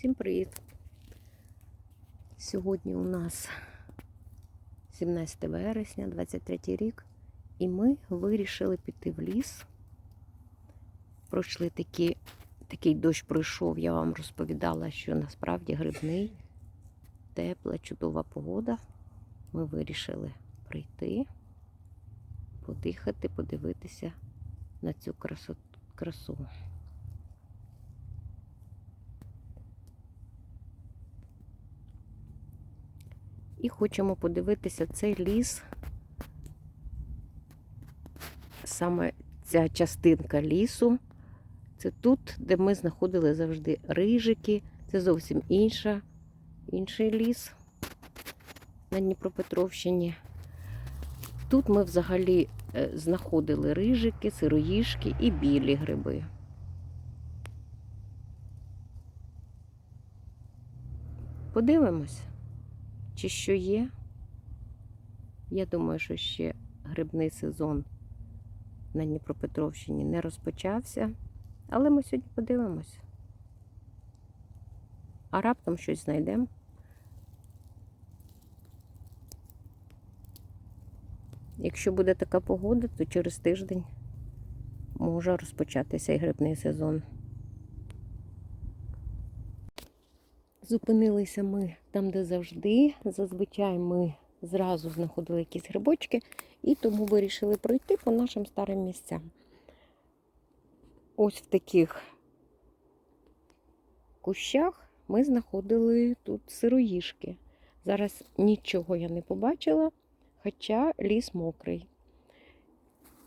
Всім привіт! Сьогодні у нас 17 вересня, 23 рік, і ми вирішили піти в ліс. Пройшли такі, такий дощ пройшов, я вам розповідала, що насправді грибний, тепла, чудова погода. Ми вирішили прийти, подихати, подивитися на цю красу. красу. І хочемо подивитися цей ліс. Саме ця частинка лісу. Це тут, де ми знаходили завжди рижики. Це зовсім інша, інший ліс на Дніпропетровщині. Тут ми взагалі е, знаходили рижики, сироїшки і білі гриби. Подивимось, чи що є. Я думаю, що ще грибний сезон на Дніпропетровщині не розпочався, але ми сьогодні подивимось. А раптом щось знайдемо. Якщо буде така погода, то через тиждень може розпочатися і грибний сезон. Зупинилися ми там, де завжди. Зазвичай ми зразу знаходили якісь грибочки, і тому вирішили пройти по нашим старим місцям. Ось в таких кущах ми знаходили тут сироїшки. Зараз нічого я не побачила, хоча ліс мокрий.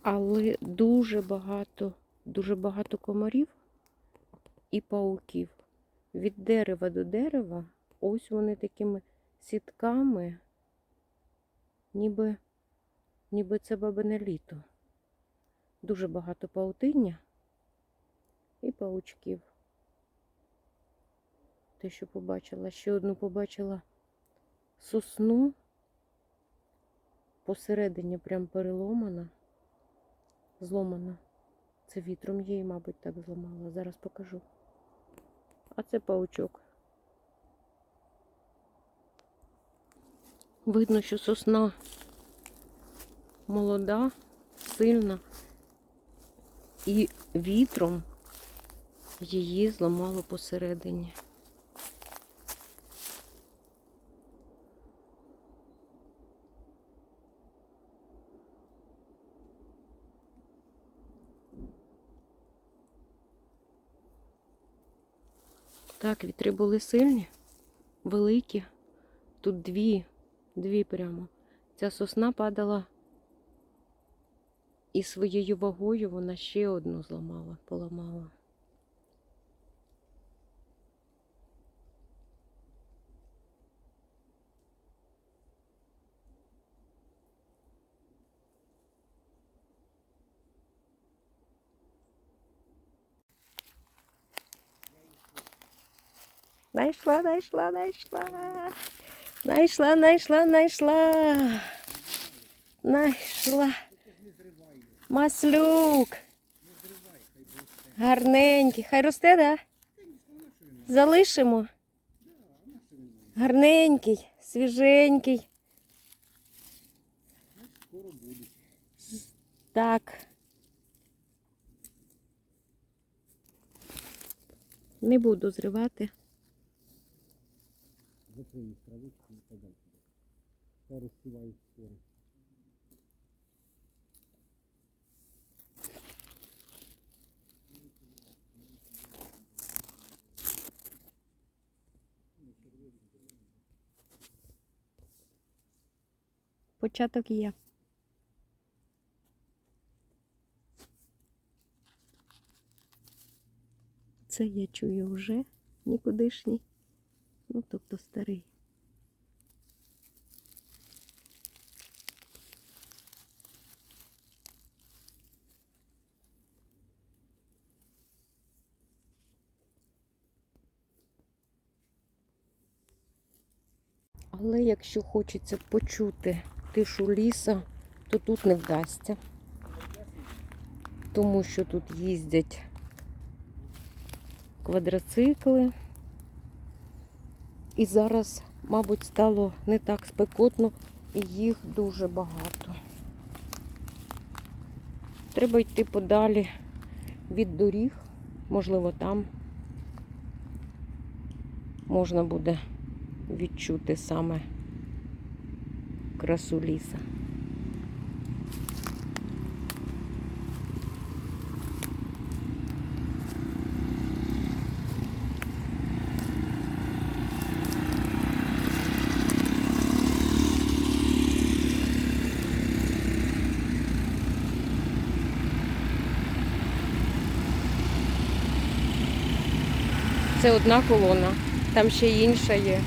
Але дуже багато, дуже багато комарів і пауків від дерева до дерева, ось вони такими сітками, ніби, ніби це бабине літо. Дуже багато паутиння і паучків. Те, що побачила, ще одну побачила сосну, посередині прям переломана, зломана. Це вітром її, мабуть, так зламала. Зараз покажу. А це паучок. Видно, що сосна молода, сильна, і вітром її зламало посередині. Так, вітри були сильні, великі. Тут дві, дві прямо. Ця сосна падала і своєю вагою вона ще одну зламала, поламала. Найшла, найшла, найшла. Найшла, найшла, найшла. Найшла. Маслюк. Гарненький. Хай росте, да? Залишимо. Гарненький, свіженький. Так. Не буду зривати. Закрыли травичку и подал туда. Я рассеваю споры. Початок є. Це я чую вже нікудишній. Ну, тобто старий. Але якщо хочеться почути тишу ліса, то тут не вдасться. Тому що тут їздять квадроцикли, І зараз, мабуть, стало не так спекотно, і їх дуже багато. Треба йти подалі від доріг, можливо, там можна буде відчути саме красу ліса. Це одна колона, там ще інша є.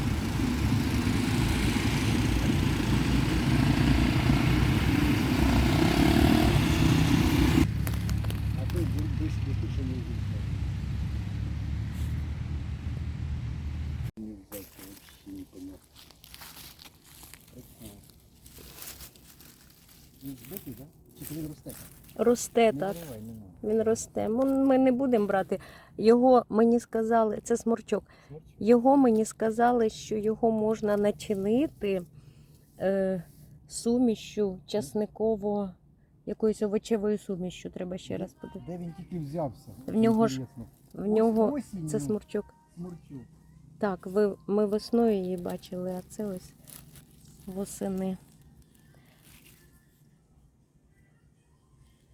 Він збитий, так? Чи він росте? Росте так. Він росте. Ми не будемо брати. Його мені сказали, це сморчок. Сморчок. Його мені сказали, що його можна начинити е, сумішю часниково, якоюсь овочевою сумішю. Треба ще раз подивитися. Де він тільки взявся? В нього ж- В нього це сморчок. Сморчок. Так, ви, ми весною її бачили, а це ось восени.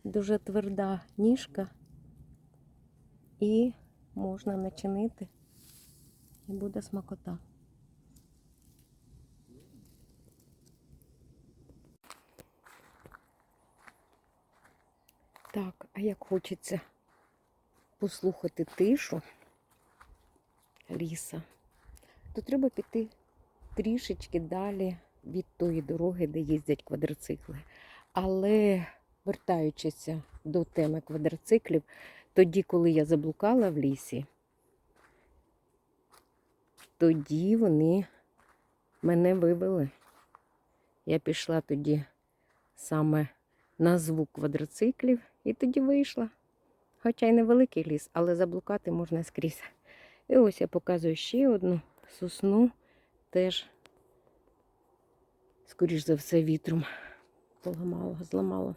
Дуже тверда ніжка і можна начинити, і буде смакота. Так, а як хочеться послухати тишу ліса, то треба піти трішечки далі від тої дороги, де їздять квадроцикли. Але вертаючися до теми квадроциклів, тоді, коли я заблукала в лісі, тоді вони мене вивели. Я пішла тоді саме на звук квадроциклів і тоді вийшла. Хоча й невеликий ліс, але заблукати можна скрізь. І ось я показую ще одну сосну, теж, скоріш за все, вітром поламало, зламало.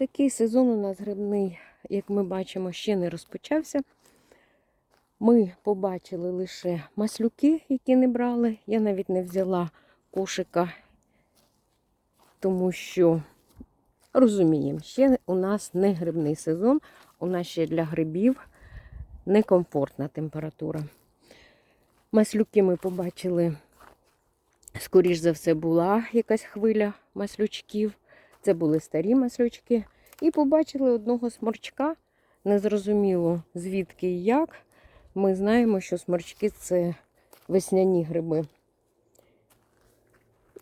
Такий сезон у нас грибний, як ми бачимо, ще не розпочався. Ми побачили лише маслюки, які не брали. Я навіть не взяла кошика, тому що розуміємо, ще у нас не грибний сезон, у нас ще для грибів некомфортна температура. Маслюки ми побачили, скоріш за все, була якась хвиля маслючків. Це були старі маслючки. І побачили одного сморчка. Незрозуміло звідки і як. Ми знаємо, що сморчки це весняні гриби.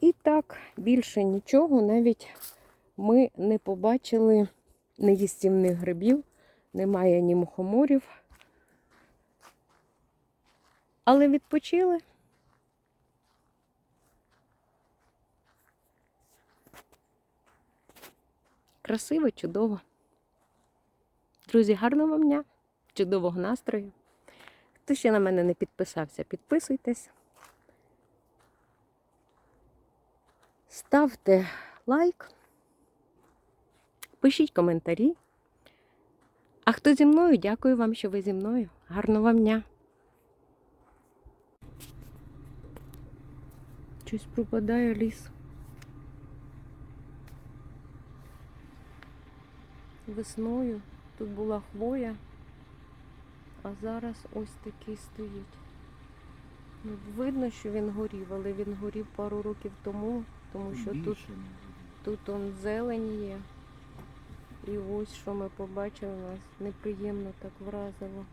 І так, більше нічого, навіть ми не побачили неїстівних грибів, немає ні мухоморів. Але відпочили. Красиво, чудово. Друзі, гарного вам дня, чудового настрою. Хто ще на мене не підписався, підписуйтесь. Ставте лайк, пишіть коментарі. А хто зі мною, дякую вам, що ви зі мною. Гарного вам дня. Щось пропадає ліс. Весною тут була хвоя, а зараз ось такий стоїть. Ну, Видно, що він горів, але він горів пару років тому, тому що тут, тут он зелень є. І ось що ми побачили, нас неприємно так вразило.